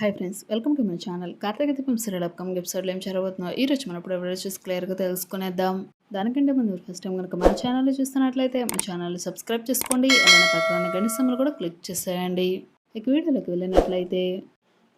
Hi friends welcome to my channel Karthika Deepam serial upcoming ఎపిసోడ్లో ఏం జరగబోతుందో ఈ రోజు మనం ఇప్పుడు ఎవరో చూసి క్లియర్గా తెలుసుకునేద్దాం. దానికంటే ముందు ఫస్ట్ టైం కనుక మా ఛానల్ చూస్తున్నట్లయితే మా ఛానల్ సబ్స్క్రైబ్ చేసుకోండి. అలానే పక్కన గణిత సమ్మలు కూడా క్లిక్ చేసేయండి. ఇక వీడియోలోకి వెళ్ళినట్లయితే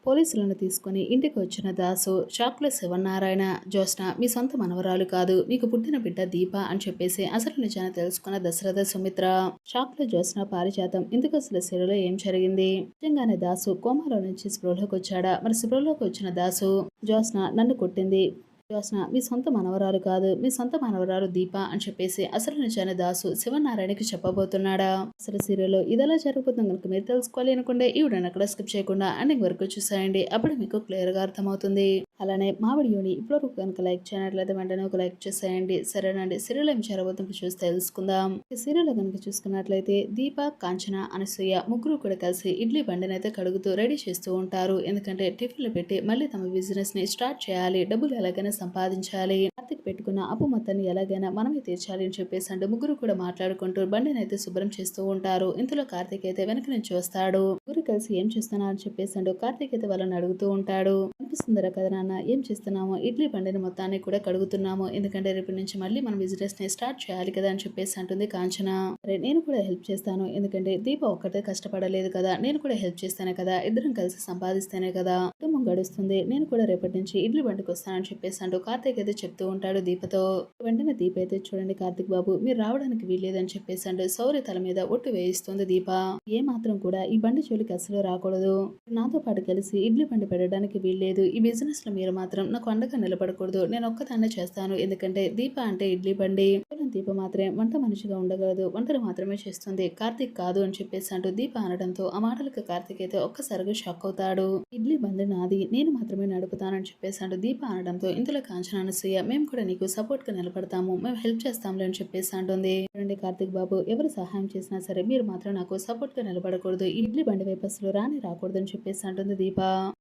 పోలీసులను తీసుకొని ఇంటికి వచ్చిన దాసు షాక్లో శివనారాయణ జ్యోత్స్న మీ సొంత మనవరాలు కాదు. మీకు పుట్టిన బిడ్డ దీప అని చెప్పేసి అసలు నిజాన్ని తెలుసుకున్న దశరథ సుమిత్ర షాక్లో జ్యోత్స్న పారిజాతం. ఇందుకు అసలు శిరలో ఏం జరిగింది నిజంగానే దాసు కోమాలో నుంచి స్పృహలోకి వచ్చాడా మరి స్పృహలోకి వచ్చిన దాసు జ్యోత్స్న నన్ను కొట్టింది. జ్యోత్స్న మీ సొంత మనవరాలు కాదు మీ సొంత మనవరాలు దీప అని చెప్పేసి అసలు నిజాన్ని దాసు శివనారాయణకి చెప్పబోతున్నాడా? అసలు సీరియల్లో ఇదెలా జరుగుతుందో కనుక మీరు తెలుసుకోవాలి అనుకుంటే ఈ వీడియోని అక్కడ స్కిప్ చేయకుండా అన్ని వరకు చూసేయండి. అప్పుడు మీకు క్లియర్గా అర్థమవుతుంది. అలానే మా వీడియోని ఇప్పటివరకు కనుక లైక్ చేయనట్లయితే వెంటనే ఒక లైక్ చేసేయండి. సరేనండి. సీరియల్ ఏం చేరబోతుంది చూసి తెలుసుకుందాం. సీరియల్ కనుక చూసుకున్నట్లయితే దీప కాంచన అనసూయ ముగ్గురు కూడా కలిసి ఇడ్లీ బండిని అయితే కడుగుతూ రెడీ చేస్తూ ఉంటారు. ఎందుకంటే టిఫిన్లు పెట్టి మళ్ళీ తమ బిజినెస్ని స్టార్ట్ చేయాలి. డబ్బులు ఎలాగైనా సంపాదించాలి. కార్తిక్ పెట్టుకున్న అప్పు మొత్తాన్ని ఎలాగైనా మనమే తీర్చాలి అని చెప్పేసి అంటే ముగ్గురు కూడా మాట్లాడుకుంటూ బండిని అయితే శుభ్రం చేస్తూ ఉంటారు. ఇంతలో కార్తిక్ అయితే వెనక నుంచి వస్తాడు. ముగ్గురు కలిసి ఏం చేస్తున్నా అని చెప్పేసి అంటే కార్తిక్ అయితే వాళ్ళని అడుగుతూ ఉంటాడు. అనిపిస్తుందిరా కదా నాన్న. ఏం చేస్తున్నాము ఇడ్లీ బండిని మొత్తాన్ని కూడా కడుగుతున్నాము ఎందుకంటే రేపటి నుంచి మళ్ళీ మనం బిజినెస్ని స్టార్ట్ చేయాలి కదా అని చెప్పేసి అంటుంది కాంచన. అరే నేను కూడా హెల్ప్ చేస్తాను ఎందుకంటే దీప ఒక్కటే కష్టపడలేదు కదా నేను కూడా హెల్ప్ చేస్తానే కదా ఇద్దరం కలిసి సంపాదిస్తేనే కదా కుటుంబం గడుస్తుంది నేను కూడా రేపటి నుంచి ఇడ్లీ బండికి వస్తానని చెప్పేసి అంటూ కార్తీక్ అయితే చెప్తూ ఉంటాడు దీపతో. వెంటనే దీప అయితే చూడండి కార్తీక్ బాబు మీరు రావడానికి వీల్లేదని చెప్పేసి అంటూ సౌర్య తల మీద ఒట్టు వేయిస్తుంది దీప. ఏ మాత్రం కూడా ఈ బండి జోలికి అసలు రాకూడదు. నాతో పాటు కలిసి ఇడ్లీ బండి పెట్టడానికి వీల్లేదు ఈ బిజినెస్లో మీరు మాత్రం నాకు అండగా నిలబడకూడదు. నేను ఒక్కదాన్నే చేస్తాను. ఎందుకంటే దీప అంటే ఇడ్లీ బండి. దీప మాత్రమే వంట మనిషిగా ఉండగలదు. వంటలు మాత్రమే చేస్తుంది. కార్తీక్ కాదు అని చెప్పేసి అంటూ దీప అనడంతో ఆ మాటలకు కార్తీక్ అయితే ఒక్కసారిగా షాక్ అవుతాడు. ఇడ్లీ బండి నాది. నేను మాత్రమే నడుపుతానని చెప్పేసి అంటూ దీప అనడంతో ఇందులో కాంచన అనసూయ మేము కూడా నీకు సపోర్ట్గా నిలబడతాము. మేము హెల్ప్ చేస్తాంలే అని చెప్పేసి అంటుంది. చూడండి కార్తీక్ బాబు ఎవరు సహాయం చేసినా సరే మీరు మాత్రం నాకు సపోర్ట్గా నిలబడకూడదు. ఇడ్లీ బండి వైపు అసలు రాని రాకూడదు అని చెప్పేసి అంటుంది దీప.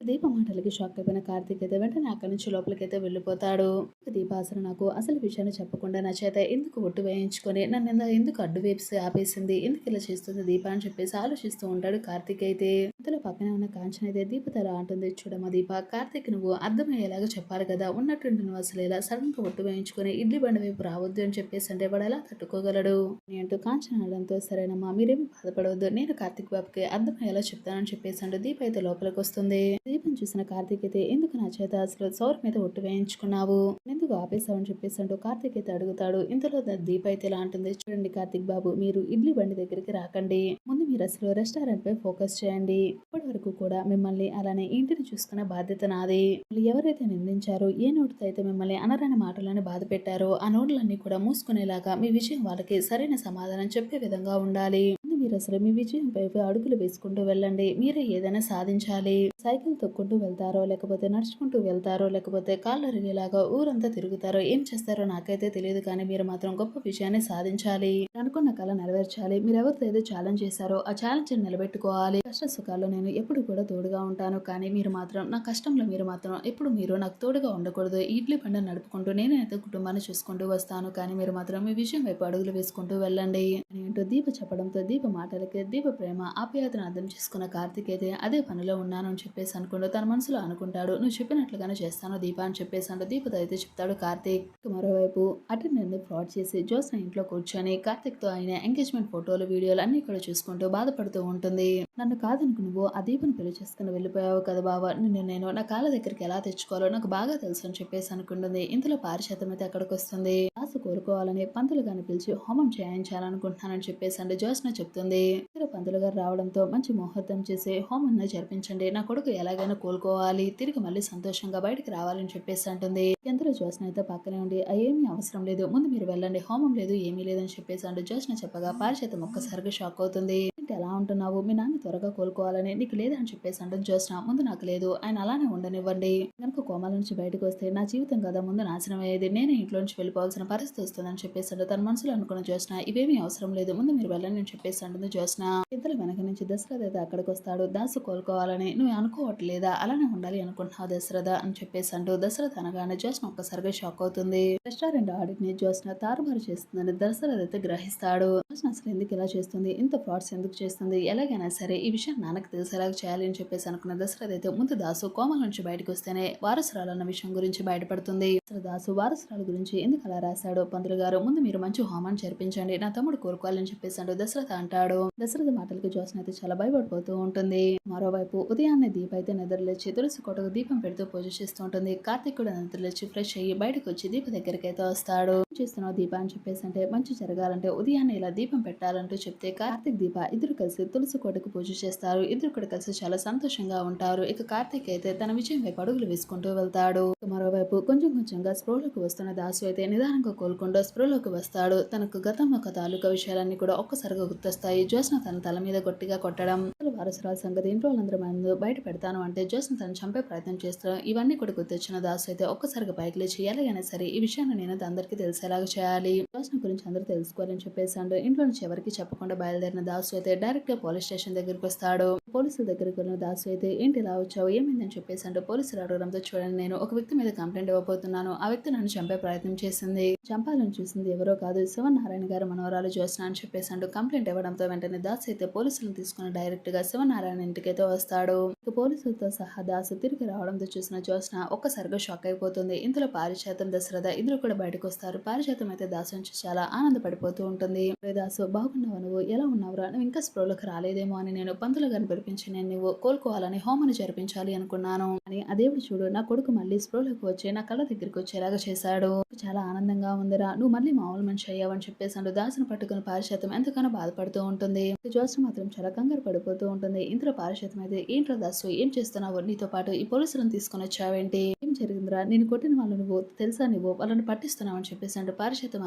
దీప మాటలకి షాక్ అయిపోయిన కార్తీక్ అయితే వెంటనే అక్కడి నుంచి లోపలికైతే వెళ్ళిపోతాడు. దీపాసన నాకు అసలు విషయాన్ని చెప్పకుండా నా చేత ఎందుకు ఒట్టు వేయించుకొని నన్ను ఎందుకు అడ్డు వేసి ఆపేసింది? ఎందుకు ఇలా చేస్తుంది దీప అని చెప్పేసి ఆలోచిస్తూ ఉంటాడు కార్తీక్ అయితే. ఇంతలో పక్కనే ఉన్న కాంచన అయితే దీప తల అంటుంది చూడమ్మా దీప కార్తీక్ నువ్వు అర్థమయ్యేలాగా చెప్పాలి కదా. ఉన్నటువంటి నువ్వు అసలు ఇలా సడన్గా ఒట్టు వేయించుకొని ఇడ్లీ బండి వైపు రావద్దు అని చెప్పేసి అంటే వాడు ఎలా తట్టుకోగలడు? అంటూ కాంచన అనడంతో సరేనమ్మా మీరేమి బాధపడవద్దు. నేను కార్తీక్ బాబుకి అర్థమయ్యేలా చెప్తానని చెప్పేసి అంటే దీప అయితే లోపలికి వస్తుంది దీపం చూసిన కార్తీక్ అయితే ఎందుకు నా చేత అసలు సౌర్ మీద ఒట్టు వేయించుకున్నావు. ఎందుకు ఆపేసావని చెప్పేసి అంటూ కార్తీక్ అయితే అడుగుతాడు. ఇంతలో దీప అయితే ఎలా అంటుంది. చూడండి కార్తీక్ బాబు మీరు ఇడ్లీ బండి దగ్గరికి రాకండి. ముందు మీరు అసలు రెస్టారెంట్ పై ఫోకస్ చేయండి. ఇప్పటి వరకు కూడా మిమ్మల్ని అలానే ఇంటిని చూసుకునే బాధ్యత నాది. ఎవరైతే నిందించారో ఏ నోటితో అయితే మిమ్మల్ని అనరాని మాటలను బాధ పెట్టారో ఆ నోట్లన్నీ కూడా మూసుకునేలాగా మీ విషయం వాళ్ళకి సరైన సమాధానం చెప్పే విధంగా ఉండాలి. మీరు అసలు మీ విజయం వైపు అడుగులు వేసుకుంటూ వెళ్ళండి. మీరే ఏదైనా సాధించాలి. సైకిల్ తొక్కుంటూ వెళ్తారో లేకపోతే నడుచుకుంటూ వెళ్తారో లేకపోతే కాళ్ళు అరిగేలాగా ఊరంతా తిరుగుతారో ఏం చేస్తారో నాకైతే తెలియదు కానీ మీరు మాత్రం గొప్ప విషయాన్ని సాధించాలి. అనుకున్న కళ నెరవేర్చాలి. మీరు ఎవరితో ఏదో ఛాలెంజ్ చేశారో ఆ ఛాలెంజ్ నిలబెట్టుకోవాలి. కష్ట సుఖాల్లో నేను ఎప్పుడు కూడా తోడుగా ఉంటాను కానీ మీరు మాత్రం నా కష్టంలో మీరు మాత్రం ఎప్పుడు మీరు నాకు తోడుగా ఉండకూడదు. ఇడ్లీ బండ నడుపుకుంటూ నేనైతే కుటుంబాన్ని చూసుకుంటూ వస్తాను కానీ మీరు మాత్రం మీ విషయం వైపు అడుగులు వేసుకుంటూ వెళ్ళండి. అని అంటూ దీప చెప్పడంతో దీప మాటలకి దీప ప్రేమ ఆప్యాయతను అర్థం చేసుకున్న కార్తీక్ అయితే అదే పనిలో ఉన్నాను అని చెప్పేసి అనుకుంటూ తన మనసులో అనుకుంటాడు. నువ్వు చెప్పినట్లుగానే చేస్తాను దీప అని చెప్పేసి అంటూ దీపతో అయితే చెప్తాడు కార్తీక్. మరోవైపు అటెండెంట్ ఫ్రాడ్ చేసి జోస్న ఇంట్లో కూర్చొని కార్తీక్తో ఆయన ఎంగేజ్మెంట్ ఫోటోలు వీడియోలు అన్ని కూడా చూసుకుంటూ బాధపడుతూ ఉంటుంది. నన్ను కాదనుకు నువ్వు ఆ దీపను పెళ్ళి చేసుకుని వెళ్ళిపోయావు కదా బావా. నిన్ను నేను నా కాళ్ళ దగ్గరికి ఎలా తెచ్చుకోవాలో నాకు బాగా తెలుసు అని చెప్పేసి అనుకుంటుంది. ఇంతలో పారిశాతం అయితే అక్కడికి వస్తుంది. ఆశ కోరుకోవాలని పంతులు గాని పిలిచి హోమం చేయించాలనుకుంటున్నానని చెప్పేసి అంటే జోస్న చెప్తుంది ఇద్దరు పంతులు గారు రావడంతో మంచి ముహూర్తం చేసి హోమం జరిపించండి. నా కొడుకు ఎలాగైనా కోలుకోవాలి. తిరిగి మళ్ళీ సంతోషంగా బయటికి రావాలని చెప్పేసి అంటుంది. ఎందరో జ్యోత్స్న అయితే పక్కనే ఉండి "ఆ, ఏమీ అవసరం లేదు. ముందు మీరు వెళ్ళండి. హోమం లేదు ఏమీ లేదని చెప్పేసి అంటూ జ్యోత్స్న చెప్పగా పారిచేతం ఒక్కసారిగా షాక్ అవుతుంది. ఏంటి ఎలా ఉంటున్నావు? మీ నాన్న త్వరగా కోలుకోవాలని నీకు లేదని చెప్పేసి అంటుంది జోస్న ముందు నాకు లేదు. ఆయన అలానే ఉండనివ్వండి. కనుక కోమాల నుంచి బయటకు వస్తే నా జీవితం కదా ముందు నాశనం అయ్యేది. నేను ఇంట్లో నుంచి వెళ్ళిపోవాల్సిన పరిస్థితి వస్తుందని చెప్పేసి అంటే తన మనసులో అనుకుని చేసిన ఇవేమీ అవసరం లేదు. ముందు మీరు వెళ్ళని నేను చెప్పేసి అంటుంది చేసిన ఇద్దరు వెనక నుంచి దశరథ అయితే అక్కడికి వస్తాడు. దాసు కోలుకోవాలని నువ్వు అనుకోవట్లేదా? అలానే ఉండాలి అనుకుంటున్నావు దశరథ అని చెప్పేసి అంటూ దశరథ అనగానే జోస్న ఒక్కసారిగా షాక్ అవుతుంది. రెస్టారెంట్ ఆడిట్ని జోస్న తారుమారు చేస్తుందని దశరథ అయితే గ్రహిస్తాడు. జోస్న అసలు ఎందుకు ఇలా చేస్తుంది? ఇంత ఫ్రాడ్స్ ఎందుకు చేస్తుంది. ఎలాగైనా సరే ఈ విషయం నాన్నకు తెలిసేలాగా చేయాలి అని చెప్పేసి అనుకున్న దశరథ్ అయితే ముందు దాసు కోమల నుంచి బయటకు వస్తేనే వారసురాలు అన్న విషయం గురించి బయటపడుతుంది. అసలు దాసు వారసురాలు గురించి ఎందుకు అలా రాశాడు? పంతులు గారు ముందు మీరు మంచి హోమాన్ని జరిపించండి నా తమ్ముడు కోరుకోవాలని చెప్పేసాడు దశరథ అంటాడు. దశరథ మాటలకు జోస్న అయితే చాలా భయపడిపోతూ ఉంటుంది. మరోవైపు ఉదయాన్నే దీప అయితే నిద్రలేచి తులసి కోటకు దీపం పెడుతూ పూజ చేస్తూ ఉంటుంది. కార్తీక్ కూడా నిద్రలేచి ఫ్రెష్ అయ్యి బయటకు వచ్చి దీప దగ్గరికి అయితే వస్తాడు. చేస్తున్నావు దీప? అని చెప్పేసి అంటే మంచి జరగాలంటే ఉదయాన్నే ఇలా దీపం పెట్టాలంటూ చెప్తే కార్తీక్ దీప ఇద్దరు కలిసి తులసి కోటకు పూజ చేస్తారు. ఇద్దరు కూడా కలిసి చాలా సంతోషంగా ఉంటారు. ఇక కార్తీక్ అయితే తన విజయం వైపు అడుగులు వేసుకుంటూ వెళ్తాడు. మరోవైపు కొంచెం కొంచెంగా స్ప్రోలోకి వస్తున్న దాసు అయితే నిదానంగా కోలుకుంటూ స్ప్రోలోకి వస్తాడు. తనకు గతంలో ఒక తాలూకా విషయాలన్నీ కూడా ఒక్కసారిగా గుర్తొస్తాయి. జ్యోత్స్న తన తల మీద గట్టిగా కొట్టడం అరసరాల సంగతి ఇంట్లో వాళ్ళందరూ ముందు బయట పెడతాను అంటే జ్యోత్స్న తను చంపే ప్రయత్నం చేస్తాను ఇవన్నీ కూడా గుర్తొచ్చిన దాసు అయితే ఒక్కసారిగా పైకి లేచి ఎలాగైనా సరే ఈ విషయాన్ని నేను అందరికీ తెలిసేలాగా చేయాలి. జ్యోత్స్న గురించి అందరూ తెలుసుకోవాలని చెప్పేసాడు ఇంట్లో నుంచి ఎవరికి చెప్పకుండా బయలుదేరిన దాసు అయితే డైరెక్ట్గా పోలీస్ స్టేషన్ దగ్గరికి వస్తాడు. పోలీసుల దగ్గరికి వెళ్ళిన దాసు అయితే ఏంటి ఇలా వచ్చావు? ఏమైందని? చెప్పేసి అంటే పోలీసులు అడగడంతో చూడండి. నేను ఒక వ్యక్తి మీద కంప్లైంట్ ఇవ్వబోతున్నాను. ఆ వ్యక్తి నన్ను చంపే ప్రయత్నం చేసింది. చంపాలని చూసింది ఎవరో కాదు శివనారాయణ గారు మనవరాలు జ్యోత్స్న అని చెప్పేసి అంటూ కంప్లైంట్ ఇవ్వడంతో వెంటనే దాస్ అయితే పోలీసులను తీసుకుని డైరెక్ట్గా శివనారాయణ ఇంటికైతే వస్తాడు. ఇక పోలీసులతో సహా దాసు తిరిగి రావడంతో చూసిన జ్యోత్స్న ఒక్కసారిగా షాక్ అయిపోతుంది. ఇంతలో పారిశాతం దశరథ ఇద్దరు కూడా బయటకు వస్తారు. పారిశాతం అయితే దాసు నుంచి చాలా ఆనందపడిపోతూ ఉంటుంది. దాసు బాగున్నావు నువ్వు? ఎలా ఉన్నావురా? నువ్వు ఇంకా స్ప్రోలోకి రాలేదేమో అని నేను పంతులు గారిని పిలిపించి నేను నువ్వు కోలుకోవాలని హోమను జరిపించాలి అనుకున్నాను. అని ఆ చూడు నా కొడుకు మళ్ళీ స్ప్రోలోకి వచ్చి నా కళ్ళ దగ్గరికి వచ్చేలాగా చేశాడు. చాలా ఆనందంగా ఉందిరా. నువ్వు మళ్ళీ మామూలు మనిషి అయ్యావని చెప్పేసాడు దాసును పట్టుకుని పారిశాతం ఎంతగానో బాధపడుతూ ఉంటుంది. జోస్న మాత్రం చాలా కంగారు పడిపోతూ ఉంటుంది ఇంతలో పారిశాతం అయితే ఏంట్రా దాసు ఏం చేస్తున్నావు? నీతో పాటు ఈ పోలీసులను తీసుకొని వచ్చావేంటి? ఏం జరిగిందిరా? నేను కొట్టిన వాళ్ళు నువ్వు తెలుసా నువ్వు వాళ్ళని పట్టిస్తున్నావు అని చెప్పేసి అంటే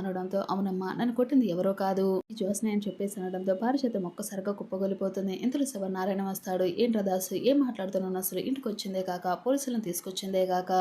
అనడంతో అవునమ్మా నన్ను కొట్టింది ఎవరో కాదు. ఈ అని చెప్పేసి అనడంతో పారిశాతం ఒక్కసారిగా కుప్పగొలిపోతుంది. ఇంతలో శివనారాయణ వస్తాడు. ఏంట్రా దాసు ఏం మాట్లాడుతున్నాను అసలు ఇంటికి వచ్చిందే కాక పోలీసులను తీసుకొచ్చిందే కాక.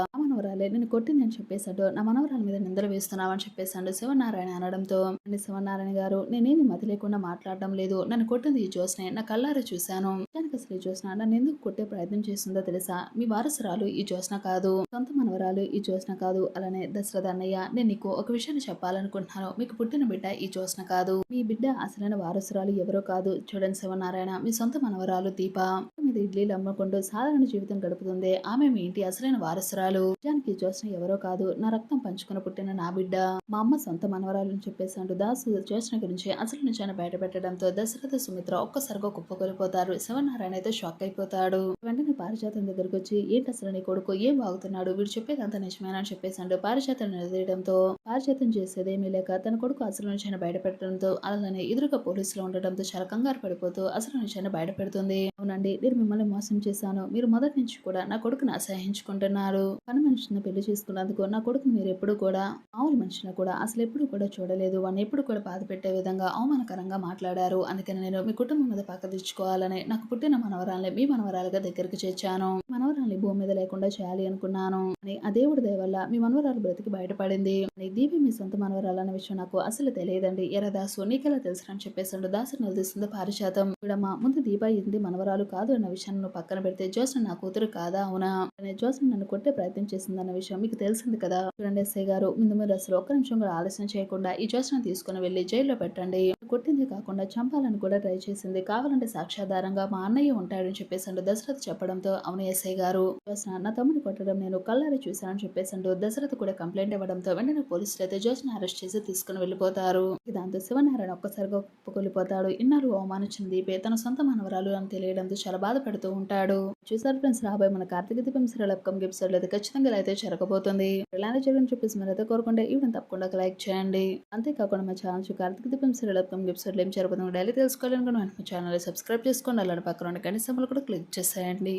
మనవరాలే నేను కొట్టింది అని చెప్పేశాడు. నా మనవరాల మీద నిందలు వేస్తున్నావు అని చెప్పేశాడు శివనారాయణ అనడంతో. "అండి శివనారాయణ గారు నేనేమి మతి లేకుండా మాట్లాడడం లేదు. నన్ను కొట్టింది ఈ జ్యోత్స్నే. నా కళ్ళారా చూశాను. దానికి అసలు ఈ జ్యోత్స్న నన్ను ఎందుకు కొట్టే ప్రయత్నం చేస్తుందో తెలుసా? మీ వారసురాలు ఈ జ్యోత్స్న కాదు. సొంత మనవరాలు ఈ జ్యోత్స్న కాదు అలానే దశరథ అన్నయ్య నేను నీకు ఒక విషయాన్ని చెప్పాలనుకుంటున్నాను. మీకు పుట్టిన బిడ్డ ఈ జ్యోత్స్న కాదు. మీ బిడ్డ అసలైన వారసురాలు ఎవరో కాదు. చూడండి శివనారాయణ మీ సొంత మనవరాలు దీప. మీద ఇడ్లీలు అమ్ముకుంటూ సాధారణ జీవితం గడుపుతుంది. ఆమె మీ ఇంటి అసలైన వారసురాలు. నిజానికి జ్యోత్స్న ఎవరో కాదు. నా రక్తం పంచుకుని పుట్టిన నా బిడ్డ. మా అమ్మ సొంత మనవరాలు అని చెప్పేసాడు దాసు జ్యోత్స్న గురించి అసలు నిజాన్ని బయట పెట్టడంతో దశరథ సుమిత్ర ఒక్కసారిగా కుప్పకొలిపోతారు. శివనారాయణ అయితే షాక్ అయిపోతాడు. వెంటనే పారిజాతం దగ్గరకు వచ్చి ఏంటి అసలు నీ కొడుకు? ఏం వాగుతున్నాడు? వీడు చెప్పేది అంత నిజమేనా? అని చెప్పేసాడు పారిజాతం నిలదీయడంతో పారిజాతం చేసేదేమీ లేక తన కొడుకు అసలు నిజాన్ని బయట పెట్టడంతో అలానే ఎదురుగా పోలీసులు ఉండడంతో చాలా కంగారు పడిపోతూ అసలు నిజాన్ని బయట పెడుతుంది. అవునండి నేను మిమ్మల్ని మోసం చేశాను. మీరు మొదటి నుంచి కూడా నా కొడుకుని అసహించుకుంటున్నారు పని మనిషిని పెళ్ళి చేసుకున్నందుకు నా కొడుకుని మీరు ఎప్పుడు కూడా మామూలు మనిషిని కూడా అసలు ఎప్పుడు కూడా చూడలేదు. వాడిని ఎప్పుడు కూడా బాధ పెట్టే విధంగా అవమానకరంగా మాట్లాడారు. అందుకని నేను మీ కుటుంబం మీద పక్క తెచ్చుకోవాలని నాకు పుట్టిన మనవరాల్ని మీ మనవరాలుగా దగ్గరికి చేర్చాను. మనవరాల్ని భూమి మీద లేకుండా చేయాలి అనుకున్నాను అని ఆ దేవుడి దయ వల్ల మీ మనవరాలు బ్రతికి బయటపడింది. అని దీపి మీ సొంత మనవరాలు అన్న విషయం నాకు అసలు తెలియదండి. ఎర్ర దాసు నీకెలా తెలుసు అని చెప్పేసాడు? దాసు నిలదీస్తుంది పారిశాతం చూడమ్మా ముందు దీప ఇది మనవరాలు కాదు అన్న విషయాన్ని పక్కన పెడితే జోసన్ నా కూతురు కాదా? అవునా? అనే జోసన్ నన్ను కొట్టే ప్రయత్నం చేసిందన్న విషయం మీకు తెలిసింది కదా? చూడండి ఎస్ఐ గారు ముందు మీరు అసలు ఒక్క నిమిషం కూడా ఆలస్యం చేయకుండా ఈ జోసన్ తీసుకుని వెళ్ళి జైల్లో పెట్టండి. కొట్టింది కాకుండా చంపాలని కూడా ట్రై చేసింది. కావాలంటే సాక్ష్యాధారంగా మా అన్నయ్య ఉంటాడని చెప్పేసి దశరథ్ చెప్పడంతో అవును ఎస్ఐ గారు జోస్న నా తమ్ముని కొట్టడం నేను కళ్ళారి చూశానని చెప్పేసాడు దశరథ్ కూడా కంప్లైంట్ ఇవ్వడంతో వెంటనే పోలీసులు అయితే జోస్న అరెస్ట్ చేసి తీసుకుని వెళ్ళిపోతారు. దాంతో శివనారాయణ ఒక్కసారిగా ఒప్పుకొలిపోతాడు ఇన్నాళ్ళు అవమానించిన దీపే తన సొంత మనవరాలు అని తెలియడంతో చాలా బాధపడుతూ ఉంటాడు. చూసారు ఫ్రెండ్స్ రాబోయే మన Karthika Deepam serial upcoming episode అయితే ఖచ్చితంగా అయితే జరగబోతుంది. ఇలానే చేయడం చెప్పేసి మీరు అయితే కోరుకుంటే ఈ తప్పకుండా లైక్ చేయండి. అంతేకాకుండా మా channel Karthika Deepam serial upcoming episode ఏం జరుగుతుందో డైలీ తెలుసుకోవాలనుకున్న మా ఛానల్ సబ్స్క్రైబ్ చేసుకోండి. అలాంటి పక్కన ఉన్న గంట కూడా క్లిక్ చేసేయండి.